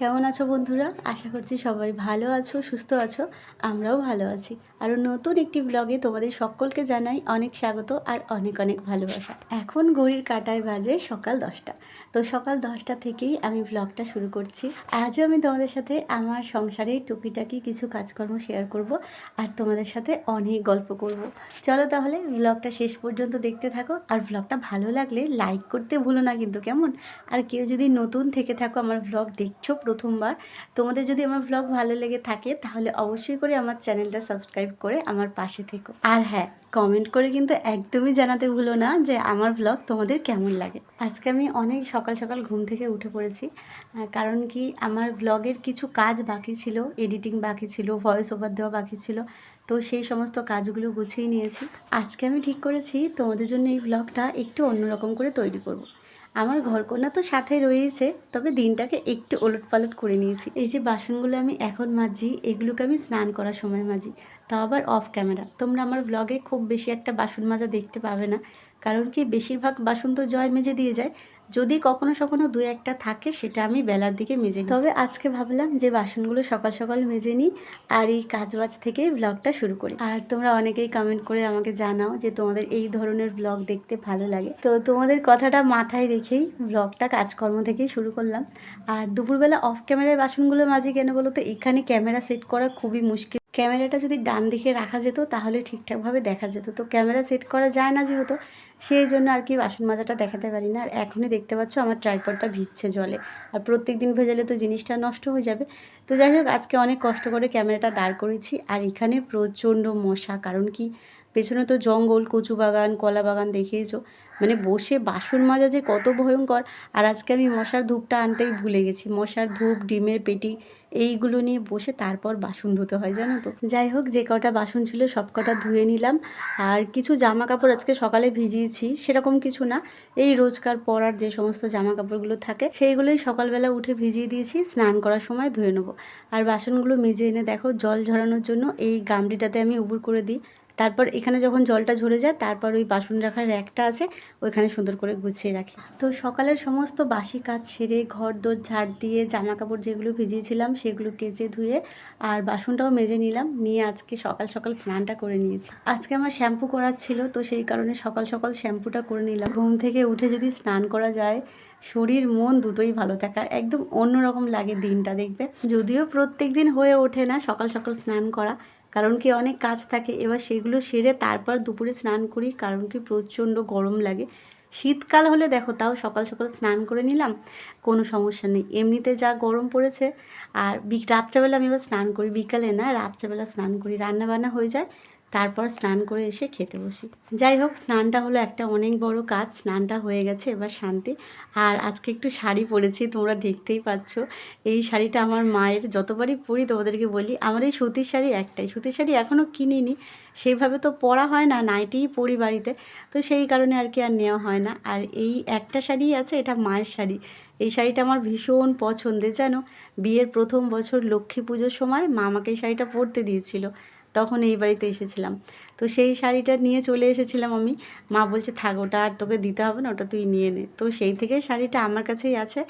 কেমন আছো বন্ধুরা? আশা করছি সবাই ভালো আছো, সুস্থ আছো, আমরাও ভালো আছি। আরও নতুন একটি ব্লগে তোমাদের সকলকে জানাই অনেক স্বাগত আর অনেক অনেক ভালোবাসা। এখন ঘড়ির কাটায় বাজে সকাল দশটা। তো সকাল দশটা থেকেই আমি ব্লগটা শুরু করছি। আজও আমি তোমাদের সাথে আমার সংসারে টুকিটাকি কিছু কাজকর্ম শেয়ার করব আর তোমাদের সাথে অনেক গল্প করব। চলো তাহলে ব্লগটা শেষ পর্যন্ত দেখতে থাকো আর ব্লগটা ভালো লাগলে লাইক করতে ভুলো না কিন্তু কেমন? আর কেউ যদি নতুন থেকে থাকো আমার ব্লগ দেখছ প্রথমবার। তোমাদের যদি আমার ব্লগ ভালো লেগে থাকে, তাহলে অবশ্যই করে আমার চ্যানেলটা সাবস্ক্রাইব করে আমার পাশে থেকো। আর হ্যাঁ কমেন্ট করে কিন্তু একদমই জানাতে ভুলো না যে আমার ব্লগ তোমাদের কেমন লাগে। আজকে আমি অনেক সকাল সকাল ঘুম থেকে উঠে পড়েছি কারণ কি আমার ব্লগের কিছু কাজ বাকি ছিল এডিটিং বাকি ছিল ভয়েস ওভার দেওয়া বাকি ছিল, তো সেই সমস্ত কাজগুলো গুছিয়ে নিয়েছি। আজকে আমি ঠিক করেছি, তোমাদের জন্য এই ব্লগটা একটু অন্যরকম করে তৈরি করব। আমার ঘরকন্যা তো সাথে রয়েছে, তবে দিনটাকে একটু ওলট পালট করে নিয়েছি। এই যে বাসনগুলো আমি এখন মাজি এগুলোকে আমি স্নান করার সময় মাজি তাও আবার অফ ক্যামেরা তোমরা আমার ব্লগে খুব বেশি একটা বাসন মাজা দেখতে পাবে না, কারণ কি বেশিরভাগ বাসন তো জয় মেজে দিয়ে যায়। যদি কখনো সখনো দু একটা থাকে, সেটা আমি বেলার দিকে মেজে। তবে আজকে ভাবলাম যে বাসনগুলো সকাল সকাল মেজে নিই আর এই কাজবাজ থেকেই ব্লগটা শুরু করি। আর তোমরা অনেকেই কমেন্ট করে আমাকে জানাও যে তোমাদের এই ধরনের ব্লগ দেখতে ভালো লাগে। তো তোমাদের কথাটা মাথায় রেখেই ব্লগটা কাজকর্ম থেকেই শুরু করলাম। আর দুপুরবেলা অফ ক্যামেরায় বাসনগুলো মাঝে কেন বলো তো? এখানে ক্যামেরা সেট করা খুবই মুশকিল। ক্যামেরাটা যদি ডান দিকে রাখা যেত, তাহলে ঠিকঠাকভাবে দেখা যেত। তো ক্যামেরা সেট করা যায় না যেহেতু, সেই জন্য আর কি বাসন মাজাটা দেখাতে পারি না। আর এখনই দেখতে পাচ্ছ আমার ট্রাইপডটা ভিজছে জলে। আর প্রত্যেক দিন ভেজালে তো জিনিসটা নষ্ট হয়ে যাবে। তো যাই হোক, আজকে অনেক কষ্ট করে ক্যামেরাটা দাঁড় করেছি। আর এখানে প্রচণ্ড মশা, কারণ কি? পেছনে তো জঙ্গল, কচু বাগান, কলা বাগান দেখিয়েছো মানে বসে বাসন মাজা যে কত ভয়ঙ্কর। আর আজকে আমি মশার ধূপটা আনতেই ভুলে গেছি। মশার ধূপ, ডিমের পেটি, এইগুলো নিয়ে বসে তারপর বাসন ধুতে হয়, জানো তো। যাই হোক, যে কটা বাসন ছিল সব কটা ধুয়ে নিলাম। আর কিছু জামা কাপড় আজকে সকালে ভিজিয়েছি, সেরকম কিছু না। এই রোজকার পরার যে সমস্ত জামা কাপড়গুলো থাকে, সেইগুলোই সকালবেলা উঠে ভিজিয়ে দিয়েছি, স্নান করার সময় ধুয়ে নেব। আর বাসনগুলো মেজে এনে দেখো, জল ঝরানোর জন্য এই গামলিটাতে আমি উবুর করে দিই। তারপর এখানে যখন জলটা ঝরে যায়, তারপর ওই বাসন রাখার র্যাকটা আছে, ওইখানে সুন্দর করে গুছিয়ে রাখি। তো সকালের সমস্ত বাসি কাজ সেরে ঘর দোর ঝাড় দিয়ে, জামা কাপড় যেগুলো ভিজিয়েছিলাম সেগুলো কেচে ধুয়ে আর বাসনটাও মেজে নিলাম, নিয়ে আজকে সকাল সকাল স্নানটা করে নিয়েছি। আজকে আমার শ্যাম্পু করার ছিল, তো সেই কারণে সকাল সকাল শ্যাম্পুটা করে নিলাম। ঘুম থেকে উঠে যদি স্নান করা যায়, শরীর, মন দুটোই ভালো থাকে আর একদম অন্যরকম লাগে দিনটা দেখবে। যদিও প্রত্যেক দিন হয়ে ওঠে না সকাল সকাল স্নান করা কারণ কি অনেক কাজ থাকে। এবার সেগুলো সেরে তারপর দুপুরে স্নান করি, কারণ কি প্রচণ্ড গরম লাগে। শীতকাল হলে দেখো তাও সকাল সকাল স্নান করে নিলাম, কোনো সমস্যা নেই। এমনিতে যা গরম পড়েছে, আর রাত্রেবেলা আমি এবার স্নান করি। বিকালে না, রাত্রেবেলা স্নান করি। রান্নাবান্না হয়ে যায় তারপর স্নান করে এসে খেতে বসি। যাই হোক, স্নানটা হলো একটা অনেক বড় কাজ। স্নানটা হয়ে গেছে, এবার শান্তি। আর আজকে একটু শাড়ি পরেছি, তোমরা দেখতেই পাচ্ছ। এই শাড়িটা আমার মায়ের, যতবারই পরি তোমাদেরকে বলি, আমার এই সুতির শাড়ি একটাই। সুতির শাড়ি এখনও কিনিনি, সেইভাবে তো পরা হয় না, নাইটিই পরি বাড়িতে। তো সেই কারণে আর কি আর নেওয়া হয় না। আর এই একটা শাড়ি আছে, এটা মায়ের শাড়ি। এই শাড়িটা আমার ভীষণ পছন্দের, জানো? বিয়ের প্রথম বছর লক্ষ্মী পুজোর সময় মা আমাকে এই শাড়িটা পরতে দিয়েছিল। তখন এই বাড়িতে এসেছিলাম। তো সেই শাড়িটা নিয়ে চলে এসেছিলাম আমি। মা বলছে, থাক, ওটা আর তোকে দিতে হবে না, ওটা তুই নিয়ে নে। তো সেই থেকে শাড়িটা আমার কাছেই আছে।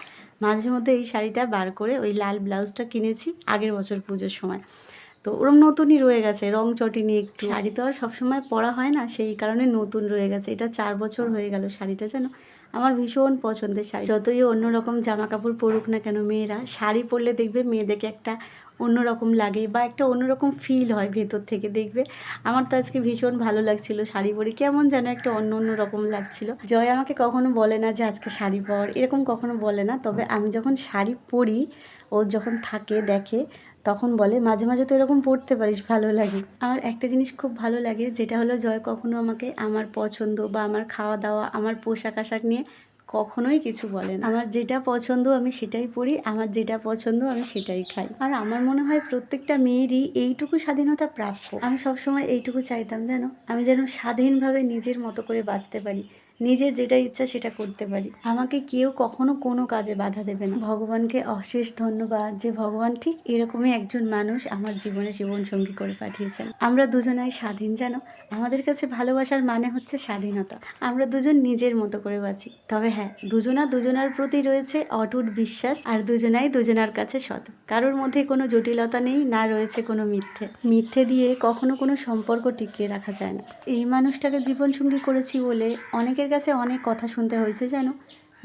মাঝে মধ্যে এই শাড়িটা বার করে ওই লাল ব্লাউজটা কিনেছি আগের বছর পুজোর সময়। তো ওরম নতুনই রয়ে গেছে, রং চটি নিয়ে একটু। শাড়ি তো আর সবসময় পরা হয় না, সেই কারণে নতুন রয়ে গেছে। এটা চার বছর হয়ে গেল শাড়িটা যেন। আমার ভীষণ পছন্দের শাড়ি। যতই অন্যরকম জামা কাপড় পরুক না কেন মেয়েরা, শাড়ি পরলে দেখবে মেয়েদেরকে একটা অন্যরকম লাগে বা একটা অন্যরকম ফিল হয় ভেতর থেকে, দেখবে? আমার তো আজকে ভীষণ ভালো লাগছিল শাড়ি পরে। কেমন যেন একটা অন্য অন্য রকম লাগছিল। জয় আমাকে কখনো বলে না যে আজকে শাড়ি পর, এরকম কখনো বলে না। তবে আমি যখন শাড়ি পরি, ও যখন থাকে, দেখে, তখন বলে, মাঝে মাঝে তো এরকম পড়তে পারিস, ভালো লাগে। আমার একটা জিনিস খুব ভালো লাগে, যেটা হলো জয় কখনো আমাকে আমার পছন্দ বা আমার খাওয়া দাওয়া, আমার পোশাক আশাক নিয়ে কখনোই কিছু বলে না। আমার যেটা পছন্দ আমি সেটাই পড়ি, আমার যেটা পছন্দ আমি সেটাই খাই। আর আমার মনে হয় প্রত্যেকটা মেয়েরই এইটুকু স্বাধীনতা প্রাপ্য। আমি সবসময় এইটুকু চাইতাম যেন আমি যেন স্বাধীনভাবে নিজের মতো করে বাঁচতে পারি, নিজের যেটা ইচ্ছা সেটা করতে পারি। আমাকে কেউ কখনো কোনো কাজে বাধা দেবে না। ভগবানকে অশেষ ধন্যবাদ যে ভগবান ঠিক এরকমই একজন মানুষ আমার জীবনে জীবন সঙ্গী করে পাঠিয়েছেন। আমরা দুজনাই স্বাধীন জানো? আমাদের কাছে ভালোবাসার মানে হচ্ছে স্বাধীনতা। আমরা দুজন নিজের মতো করে বাঁচি। তবে হ্যাঁ দুজনা দুজনার প্রতি রয়েছে অটুট বিশ্বাস আর দুজনাই দুজনার কাছে সৎ। কারোর মধ্যে কোনো জটিলতা নেই, না রয়েছে কোনো মিথ্যে। মিথ্যে দিয়ে কখনো কোনো সম্পর্ক টিকিয়ে রাখা যায় না। এই মানুষটাকে জীবনসঙ্গী করেছি বলে অনেকের কাছে অনেক কথা শুনতে হয়েছে, জানো?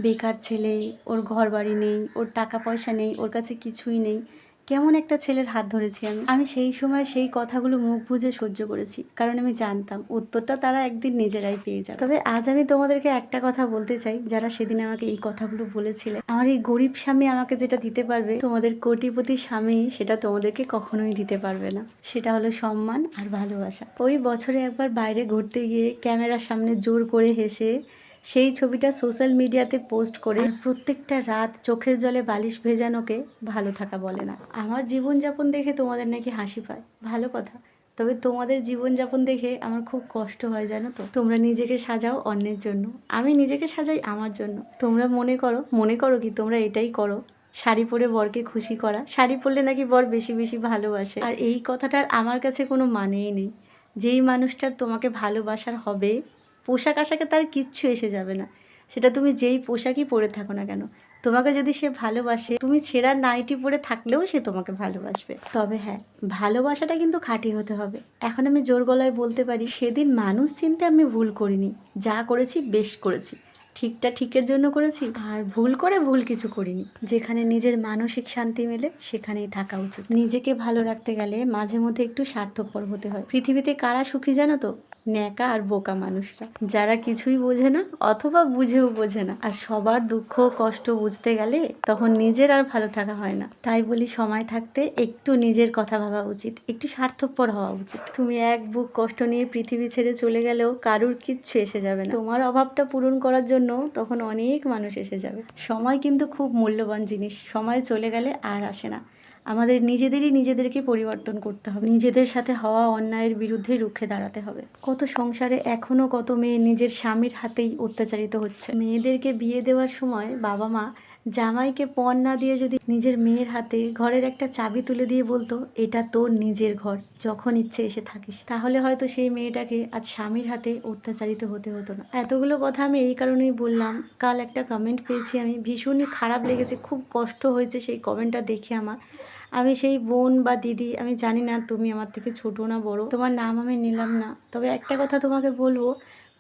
বেকার ছেলে, ওর ঘর বাড়ি নেই, ওর টাকা পয়সা নেই, ওর কাছে কিছুই নেই। কেমন একটা ছেলের হাত ধরেছি আমি। আমি সেই সময় সেই কথাগুলো মুখ বুঝে সহ্য করেছি, কারণ আমি জানতাম উত্তরটা তারা একদিন নিজেরাই পেয়ে যাবে। তবে আজ আমি তোমাদেরকে একটা কথা বলতে চাই, যারা সেদিন আমাকে এই কথাগুলো বলেছিলে। আমার এই গরিব স্বামী আমাকে যেটা দিতে পারবে, তোমাদের কোটিপতি স্বামী সেটা তোমাদেরকে কখনোই দিতে পারবে না। সেটা হলো সম্মান আর ভালোবাসা। ওই বছরে একবার বাইরে ঘুরতে গিয়ে ক্যামেরার সামনে জোর করে হেসে সেই ছবিটা সোশ্যাল মিডিয়াতে পোস্ট করে প্রত্যেকটা রাত চোখের জলে বালিশ ভেজানোকে ভালো থাকা বলে না। আমার জীবনযাপন দেখে তোমাদের নাকি হাসি পায়। ভালো কথা। তবে তোমাদের জীবনযাপন দেখে আমার খুব কষ্ট হয় জানো তো? তোমরা নিজেকে সাজাও অন্যের জন্য। আমি নিজেকে সাজাই আমার জন্য। তোমরা মনে করো মনে করো কি তোমরা এটাই করো। শাড়ি পরে বরকে খুশি করা। শাড়ি পরলে নাকি বর বেশি বেশি ভালোবাসে। আর এই কথাটার আমার কাছে কোনো মানেই নেই। যেই মানুষটার তোমাকে ভালোবাসার হবে পোশাক আশাকে তার কিচ্ছু এসে যাবে না। সেটা তুমি যেই পোশাকই পরে থাকো না কেন। তোমাকে যদি সে ভালোবাসে, তুমি ছেঁড়া নাইটি পরে থাকলেও সে তোমাকে ভালোবাসবে। তবে হ্যাঁ ভালোবাসাটা কিন্তু খাঁটি হতে হবে। এখন আমি জোর গলায় বলতে পারি, সেদিন মানুষ চিনতে আমি ভুল করিনি। যা করেছি, বেশ করেছি। ঠিকটা ঠিকের জন্য করেছি, আর ভুল করে ভুল কিছু করিনি। যেখানে নিজের মানসিক শান্তি মেলে, সেখানেই থাকা উচিত। নিজেকে ভালো রাখতে গেলে মাঝে মধ্যে একটু স্বার্থপর হতে হয়। পৃথিবীতে কারা সুখী জানো তো? ন্যাকা আর বোকা মানুষরা। যারা কিছুই বোঝে না অথবা বুঝেও বোঝে না। আর সবার দুঃখ কষ্ট বুঝতে গেলে তখন নিজের আর ভালো থাকা হয় না। তাই বলি সময় থাকতে একটু নিজের কথা ভাবা উচিত। একটু স্বার্থপর হওয়া উচিত। তুমি এক বুক কষ্ট নিয়ে পৃথিবী ছেড়ে চলে গেলেও কারুর কিচ্ছু এসে যাবে না। তোমার অভাবটা পূরণ করার জন্য তখন অনেক মানুষ এসে যাবে। সময় কিন্তু খুব মূল্যবান জিনিস। সময় চলে গেলে আর আসে না। আমাদের নিজেদেরই নিজেদেরকে পরিবর্তন করতে হবে। নিজেদের সাথে হওয়া অন্যায়ের বিরুদ্ধে রুখে দাঁড়াতে হবে। কত সংসারে এখনও কত মেয়ে নিজের স্বামীর হাতেই অত্যাচারিত হচ্ছে। মেয়েদেরকে বিয়ে দেওয়ার সময় বাবা মা জামাইকে পণ না দিয়ে যদি নিজের মেয়ের হাতে ঘরের একটা চাবি তুলে দিয়ে বলতো, এটা তোর নিজের ঘর, যখন ইচ্ছে এসে থাকিস। তাহলে হয়তো সেই মেয়েটাকে আজ স্বামীর হাতে অত্যাচারিত হতে হতো না। এতগুলো কথা আমি এই কারণেই বললাম। কাল একটা কমেন্ট পেয়েছি আমি। ভীষণই খারাপ লেগেছে। খুব কষ্ট হয়েছে সেই কমেন্টটা দেখে আমার। আমি সেই বোন বা দিদি, আমি জানি না তুমি আমার থেকে ছোট না বড়, তোমার নাম আমি নিলাম না। তবে একটা কথা তোমাকে বলব,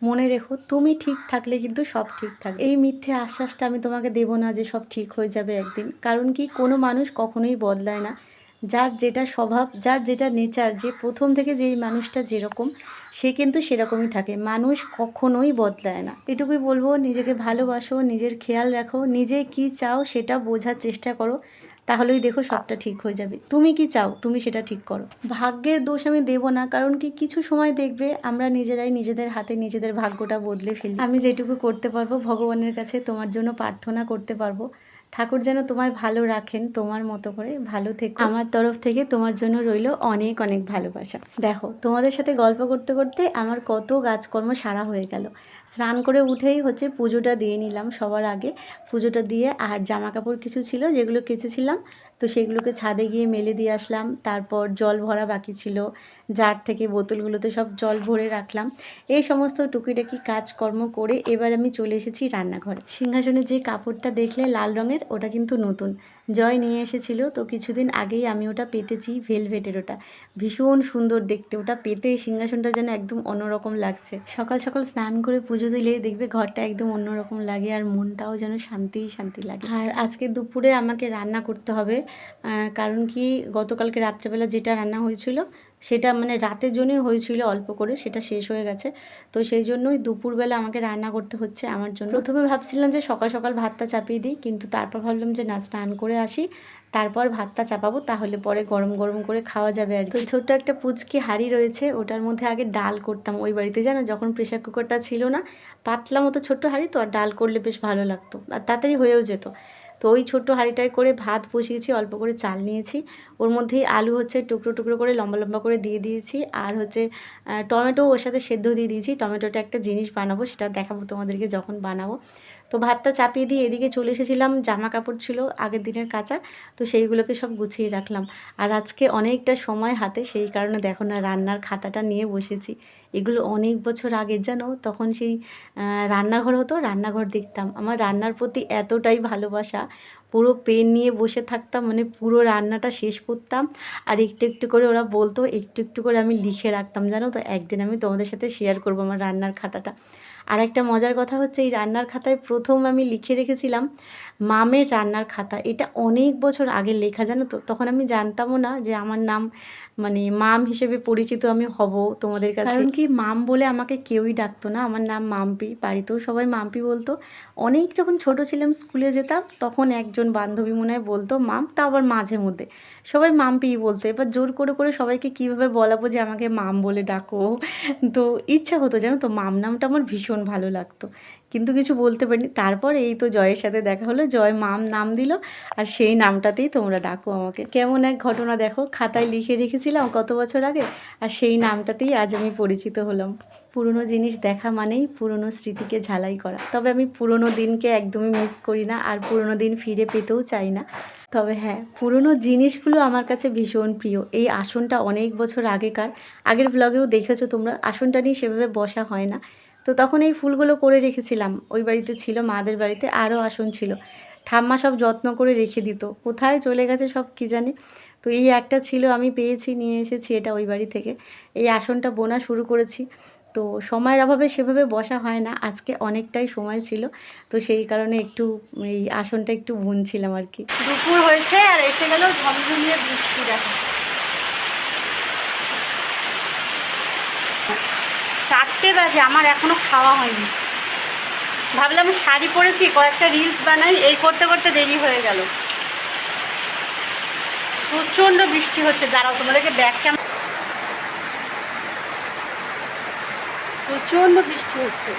মনে রেখো, তুমি ঠিক থাকলে কিন্তু সব ঠিক থাকবে। এই মিথ্যে আশ্বাসটা আমি তোমাকে দেবো না যে সব ঠিক হয়ে যাবে একদিন। কারণ কি, কোনো মানুষ কখনোই বদলায় না। যার যেটা স্বভাব, যার যেটা নেচার, যে প্রথম থেকে যেই মানুষটা যেরকম, সে কিন্তু সেরকমই থাকে। মানুষ কখনোই বদলায় না। এটুকুই বলব, নিজেকে ভালোবাসো, নিজের খেয়াল রাখো, নিজে কি চাও সেটা বোঝার চেষ্টা করো। তাহলেই দেখো সবটা ঠিক হয়ে যাবে। তুমি কি চাও? তুমি সেটা ঠিক করো। ভাগ্যের দোষ আমি দেব না কারণ কি কিছু সময় দেখবে আমরা নিজেরাই নিজেদের হাতে নিজেদের ভাগ্যটা বদলে ফেলি। আমি যেটুকু করতে পারব ভগবানের কাছে তোমার জন্য প্রার্থনা করতে পারব। ঠাকুর যেন তোমায় ভালো রাখেন তোমার মতো করে ভালো থেকো। আমার তরফ থেকে তোমার জন্য রইল অনেক অনেক ভালোবাসা। দেখো তোমাদের সাথে গল্প করতে করতে আমার কত কাজকর্ম সারা হয়ে গেল। স্নান করে উঠেই হচ্ছে পুজোটা দিয়ে নিলাম সবার আগে। পুজোটা দিয়ে আর জামা কাপড় কিছু ছিল যেগুলো কেচেছিলাম। তো সেগুলোকে ছাদে গিয়ে মেলে দিয়ে আসলাম। তারপর জল ভরা বাকি ছিল। জার থেকে বোতলগুলোতে সব জল ভরে রাখলাম। এই সমস্ত টুকিটাকি কাজকর্ম করে এবার আমি চলে এসেছি রান্নাঘরে। সিংহাসনে যে কাপড়টা দেখলে লাল রঙের, ওটা কিন্তু নতুন। জয় নিয়ে এসেছিল। তো কিছুদিন আগেই আমি ওটা পেতেছি ভেলভেটের ওটা। ভীষণ সুন্দর দেখতে। ওটা পেতে সিংহাসনটা যেন একদম অন্যরকম লাগছে। সকাল সকাল স্নান করে পুজো দিলে দেখবে ঘরটা একদম অন্যরকম লাগে আর মনটাও যেন শান্তি শান্তি লাগে। আর আজকে দুপুরে আমাকে রান্না করতে হবে কারণ কি গতকালকে রাত্রেবেলা যেটা রান্না হয়েছিল, সেটা মানে রাতের জন্যই হয়েছিল অল্প করে, সেটা শেষ হয়ে গেছে। তো সেই জন্যই দুপুরবেলা আমাকে রান্না করতে হচ্ছে আমার জন্য। প্রথমে ভাবছিলাম যে সকাল সকাল ভাতটা চাপিয়ে দিই, কিন্তু তারপর ভাবলাম যে না, স্নান করে আসি, তারপর ভাতটা চাপাবো, তাহলে পরে গরম গরম করে খাওয়া যাবে আর। তো ছোট্ট একটা পুচকি হাঁড়ি রয়েছে, ওটার মধ্যে আগে ডাল করতাম ওই বাড়িতে, জানো? যখন প্রেশার কুকারটা ছিল না, পাতলা মতো ছোট্ট হাঁড়ি, তো আর ডাল করলে বেশ ভালো লাগতো, আর তাড়াতাড়ি হয়েও যেত। তো ওই ছোট্ট হাঁড়িটায় করে ভাত বসিয়েছি, অল্প করে চাল নিয়েছি। ওর মধ্যেই আলু হচ্ছে টুকরো টুকরো করে লম্বা লম্বা করে দিয়ে দিয়েছি আর হচ্ছে টমেটো ওর সাথে সেদ্ধ দিয়ে দিয়েছি। টমেটোটা একটা জিনিস বানাবো, সেটা দেখাবো তোমাদেরকে যখন বানাবো। তো ভাতটা চাপিয়ে দিয়ে এদিকে চলে এসেছিলাম জামা কাপড় ছিল, আগের দিনের কাঁচা, তো সেইগুলোকে সব গুছিয়ে রাখলাম। আর আজকে অনেকটা সময় হাতে, সেই কারণে দেখো না, রান্নার খাতাটা নিয়ে বসেছি। এগুলো অনেক বছর আগের, জানো? তখন সেই রান্নাঘর হতো, রান্নাঘর দেখতাম। আমার রান্নার প্রতি এতটাই ভালোবাসা। পুরো পেন নিয়ে বসে থাকতাম মানে পুরো রান্নাটা শেষ করতাম। আর একটু একটু করে ওরা বলতো, একটু একটু করে আমি লিখে রাখতাম, জানো? তো একদিন আমি তোমাদের সাথে শেয়ার করব আমার রান্নার খাতাটা। আর একটা মজার কথা হচ্ছে, এই রান্নার খাতায় প্রথম আমি লিখে রেখেছিলাম, মামের রান্নার খাতা। এটা অনেক বছর আগে লেখা, জানো তো? তখন আমি জানতামও না যে আমার নাম মানে মাম হিসেবে পরিচিত আমি হব তোমাদের কাছে। কারণ কি, মাম বলে আমাকে কেউই ডাকতো না। আমার নাম মাম্পি, বাড়িতেও সবাই মাম্পি বলতো। অনেক যখন ছোট ছিলাম, স্কুলে যেতাম, তখন একজন বান্ধবী মনে হয় বলতো, মাম, তা আবার মাঝে মধ্যে। সবাই মাম্পিই বলতো। এবার জোর করে করে সবাইকে কীভাবে বলাবো যে আমাকে মাম বলে ডাকো? তো ইচ্ছা হতো, জানো তো, মাম নামটা আমার ভীষণ ভালো লাগতো। কিন্তু কিছু বলতে পারিনি। তারপর এই তো জয়ের সাথে দেখা হলো, জয় মাম নাম দিল আর সেই নামটাতেই তোমরা ডাকো আমাকে। কেমন এক ঘটনা দেখো, খাতায় লিখে রেখেছিলাম কত বছর আগে আর সেই নামটাতেই আজ আমি পরিচিত হলাম। পুরনো জিনিস দেখা মানেই পুরনো স্মৃতিকে ঝালাই করা। তবে আমি পুরনো দিনকে একদমই মিস করি না আর পুরনো দিন ফিরে পেতেও চাই না। তবে হ্যাঁ পুরনো জিনিসগুলো আমার কাছে ভীষণ প্রিয়। এই আসনটা অনেক বছর আগেকার। আগের ব্লগেও দেখেছ তোমরা? আসনটা নিয়ে সেভাবে বসা হয় না। তো তখন এই ফুলগুলো করে রেখেছিলাম। ওই বাড়িতে ছিল, মাদের বাড়িতে আরও আসন ছিল। ঠাম্মা সব যত্ন করে রেখে দিত। কোথায় চলে গেছে সব কী জানি? তো এই একটা ছিল, আমি পেয়েছি, নিয়ে এসেছি এটা ওই বাড়ি থেকে। এই আসনটা বোনা শুরু করেছি। তো সময়ের অভাবে সেভাবে বসা হয় না, আজকে অনেকটাই সময় ছিল। তো সেই কারণে একটু এই আসনটা একটু বুনছিলাম আর কি। দুপুর হয়েছে আর এসে গেল ঝমঝমিয়ে বৃষ্টি দেখা চারটে বাজে আমার এখনও খাওয়া হয়নি। ভাবলাম শাড়ি পরেছি, কয়েকটা রিলস বানাই, এই করতে করতে দেরি হয়ে গেল। প্রচণ্ড বৃষ্টি হচ্ছে, দাঁড়াও তোমাদেরকে ব্যাগ কেন প্রচণ্ড বৃষ্টি হচ্ছে।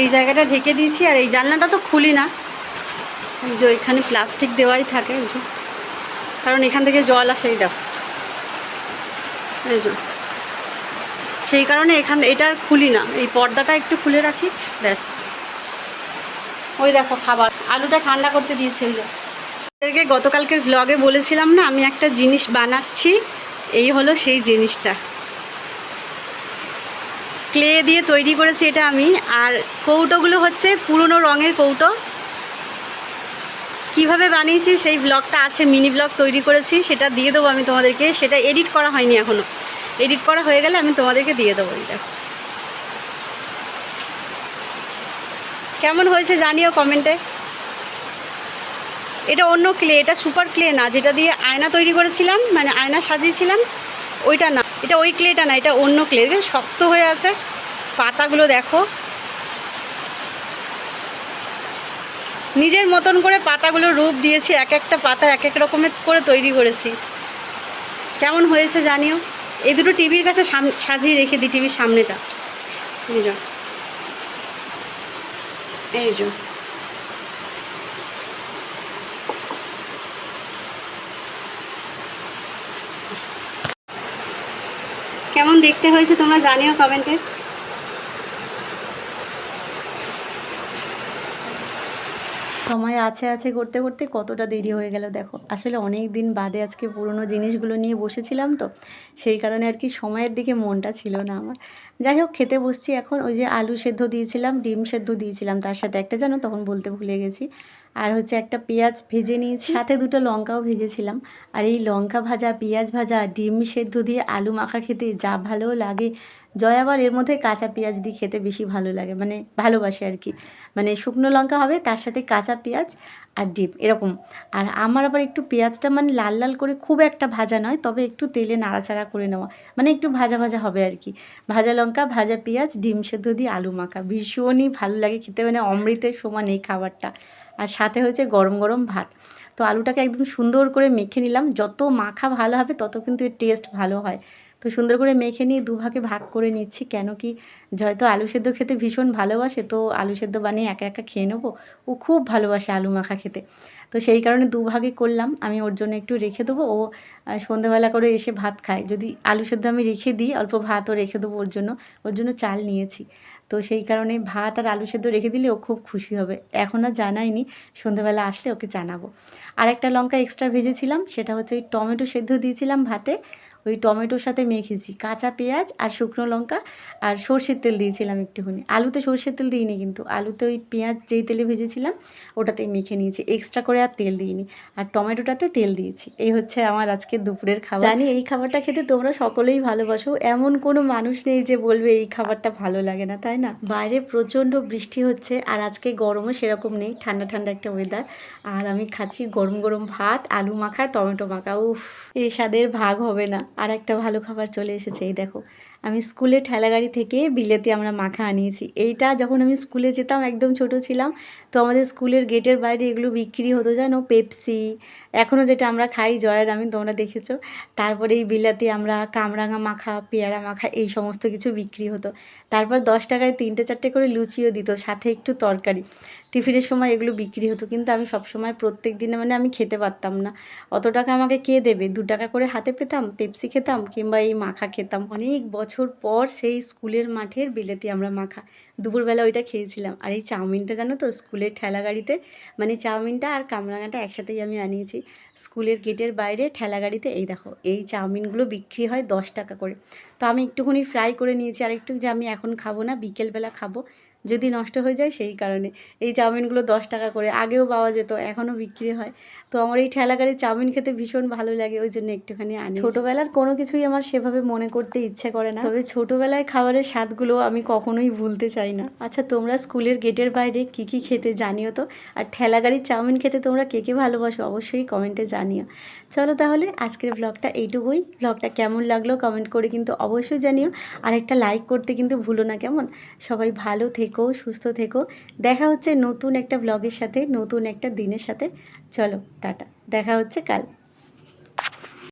এই জায়গাটা ঢেকে দিয়েছি, আর এই জানলাটা তো খুলি না। যে ওইখানে প্লাস্টিক দেওয়াই থাকে যে। কারণ এখান থেকে জল আসে এই দেখো সেই কারণে এখান এটা আর খুলি না। এই পর্দাটা একটু খুলে রাখি, ব্যাস। ওই দেখো খাবার। আলুটা ঠান্ডা করতে দিয়েছে যে। আপনাদেরকে গতকালকের ভ্লগে বলেছিলাম না, আমি একটা জিনিস বানাচ্ছি, এই হলো সেই জিনিসটা। ক্লে দিয়ে তৈরি করেছি এটা আমি, আর কৌটোগুলো হচ্ছে পুরনো রঙের কৌটো। কীভাবে বানিয়েছি, সেই ব্লগটা আছে মিনি ব্লগ তৈরি করেছি, সেটা দিয়ে দেবো আমি তোমাদেরকে। সেটা এডিট করা হয়নি এখনও এডিট করা হয়ে গেলে আমি তোমাদেরকে দিয়ে দেবো এটা কেমন হয়েছে জানিও কমেন্টে। এটা অন্য ক্লে এটা সুপার ক্লে না, যেটা দিয়ে আয়না তৈরি করেছিলাম মানে আয়না সাজিয়েছিলাম, ওইটা না। এটা ওই ক্লেটা না, এটা অন্য ক্লে শক্ত হয়ে আছে। পাতাগুলো দেখো। নিজের মতন করে পাতাগুলো রূপ দিয়েছি, এক একটা পাতা এক এক রকমের করে তৈরি করেছি। কেমন হয়েছে জানিও? এই দুটো টিভির কাছে সাজিয়ে রেখে দিই টিভির সামনেটা। এই যো। এই যো। কেমন দেখতে হয়েছে তোমরা জানিও কমেন্টে। সময় আছে আছে করতে করতে কতটা দেরি হয়ে গেল দেখো। আসলে অনেক দিন বাদে আজকে পুরনো জিনিসগুলো নিয়ে বসেছিলাম তো, সেই কারণে আর কি সময়ের দিকে মনটা ছিল না আমার। যাই হোক, খেতে বসছি এখন। ওই যে আলু সেদ্ধ দিয়েছিলাম, ডিম সেদ্ধ দিয়েছিলাম তার সাথে একটা, জানো, তখন বলতে ভুলে গেছি। আর হচ্ছে একটা পেঁয়াজ ভেজে নিয়েছি। সাথে দুটো লঙ্কাও ভেজেছিলাম। আর এই লঙ্কা ভাজা, পেঁয়াজ ভাজা, ডিম সেদ্ধ দিয়ে আলু মাখা খেতে যা ভালো লাগে। জয় আবার এর মধ্যে কাঁচা পেঁয়াজ দিয়ে খেতে বেশি ভালো লাগে মানে ভালোবাসে আর কি। মানে শুকনো লঙ্কা হবে, তার সাথে কাঁচা পেঁয়াজ আর ডিম, এরকম। আর আমার আবার একটু পেঁয়াজটা মানে লাল লাল করে খুব একটা ভাজা নয়, তবে একটু তেলে নাড়াচাড়া করে নেওয়া। মানে একটু ভাজা ভাজা হবে আর কি। ভাজা লঙ্কা, ভাজা পেঁয়াজ, ডিম সেদ্ধ দিয়ে আলু মাখা। ভীষণই ভালো লাগে খেতে মানে অমৃতের সমান এই খাবারটা। আর সাথে হয়েছে গরম গরম ভাত। তো আলুটাকে একদম সুন্দর করে মেখে নিলাম। যত মাখা ভালো হবে, তত কিন্তু এর টেস্ট ভালো হয়। তো সুন্দর করে মেখে নিয়ে দুভাগে ভাগ করে নিচ্ছি, কেন কি হয়তো আলু সেদ্ধ খেতে ভীষণ ভালোবাসে, তো আলু সেদ্ধ বানিয়ে একা একা খেয়ে নেব। ও খুব ভালোবাসে আলু মাখা খেতে। তো সেই কারণে দুভাগে করলাম। আমি ওর জন্য একটু রেখে দেবো। ও সন্ধ্যেবেলা করে এসে ভাত খায়। যদি আলু সেদ্ধ আমি রেখে দিই, অল্প ভাতও রেখে দেবো ওর জন্য। ওর জন্য চাল নিয়েছি। তো সেই কারণে ভাত আর আলু সেদ্ধ রেখে দিলে ও খুব খুশি হবে। এখন আর জানাইনি সন্ধ্যাবেলা আসলে ওকে জানাব। আর একটা লঙ্কা এক্সট্রা ভেজেছিলাম। সেটা হচ্ছে ওই টমেটো সেদ্ধ দিয়েছিলাম ভাতে। ওই টমেটোর সাথে মেখেছি কাঁচা পেঁয়াজ আর শুকনো লঙ্কা আর সর্ষের তেল দিয়েছিলাম একটুখানি। আলুতে সর্ষের তেল দিইনি কিন্তু। আলুতে ওই পেঁয়াজ যেই তেলে ভেজেছিলাম ওটাতেই মেখে নিয়েছি। এক্সট্রা করে আর তেল দিইনি। আর টমেটোটাতে তেল দিয়েছি। এই হচ্ছে আমার আজকে দুপুরের খাবার। জানি এই খাবারটা খেতে তোমরা সকলেই ভালোবাসো। এমন কোনো মানুষ নেই যে বলবে এই খাবারটা ভালো লাগে না তাই না? বাইরে প্রচণ্ড বৃষ্টি হচ্ছে আর আজকে গরমও সেরকম নেই ঠান্ডা ঠান্ডা একটা ওয়েদার আর আমি খাচ্ছি গরম গরম ভাত আলু মাখা টমেটো মাখা। উফ এই স্বাদের ভাগ হবে না। আর একটা ভালো খাবার চলে এসেছে, এই দেখো। আমি স্কুলে ঠেলাগাড়ি থেকে বিলেতে আমরা মাখা আনিয়েছি। এইটা যখন আমি স্কুলে যেতাম, একদম ছোট ছিলাম, তো আমাদের স্কুলের গেটের বাইরে এগুলো বিক্রি হতো, জানো? পেপসি এখনও যেটা আমরা খাই, জয়ের আমি, তোমরা দেখেছ। তারপরে এই বিলাতি আমরা কামরাঙা মাখা, পেয়ারা মাখা, এই সমস্ত কিছু বিক্রি হতো। তারপর দশ টাকায় তিনটে চারটে করে লুচিও দিত, সাথে একটু তরকারি। টিফিনের সময় এগুলো বিক্রি হতো। কিন্তু আমি সবসময় প্রত্যেক দিনে মানে আমি খেতে পারতাম না। অত টাকা আমাকে কে দেবে? দু টাকা করে হাতে পেতাম, পেপসি খেতাম কিংবা এই মাখা খেতাম। অনেক বছর পর সেই স্কুলের মাঠের বিলেতি আমরা মাখা। দুপুরবেলা ওইটা খেয়েছিলাম। আর এই চাউমিনটা জানো তো, স্কুলের ঠেলা গাড়িতে মানে চাউমিনটা আর কামরাঙাটা একসাথেই আমি আনিয়েছি। স্কুলের গেটের বাইরে ঠেলা গাড়িতে এই দেখো, এই চাউমিনগুলো বিক্রি হয় দশ টাকা করে। তো আমি একটুখানি ফ্রাই করে নিয়েছি। আর একটু যে আমি এখন খাব না, বিকেলবেলা খাব। যদি নষ্ট হয়ে যায় সেই কারণে। এই চাউমিনগুলো দশ টাকা করে আগেও পাওয়া যেত এখনও বিক্রি হয়। তো আমার এই ঠেলা গাড়ির চাউমিন খেতে ভীষণ ভালো লাগে ওই জন্য একটুখানি আনি ছোটোবেলার কোনো কিছুই আমার সেভাবে মনে করতে ইচ্ছে করে না। তবে ছোটোবেলায় খাবারের স্বাদগুলো আমি কখনোই ভুলতে চাই না। আচ্ছা তোমরা স্কুলের গেটের বাইরে কী কী খেতে জানিও তো? আর ঠেলাগাড়ির চাউমিন খেতে তোমরা কে কে ভালোবাসো অবশ্যই কমেন্টে জানিও। চলো তাহলে আজকের ব্লগটা এইটুকুই। ব্লগটা কেমন লাগল কমেন্ট করে কিন্তু অবশ্যই জানিও। আর একটা লাইক করতে কিন্তু ভুলো না কেমন? সবাই ভালো থেকো, সুস্থ থেকো। দেখা হচ্ছে নতুন একটা ব্লগের সাথে, নতুন একটা দিনের সাথে। চলো, টাটা। দেখা হচ্ছে কাল।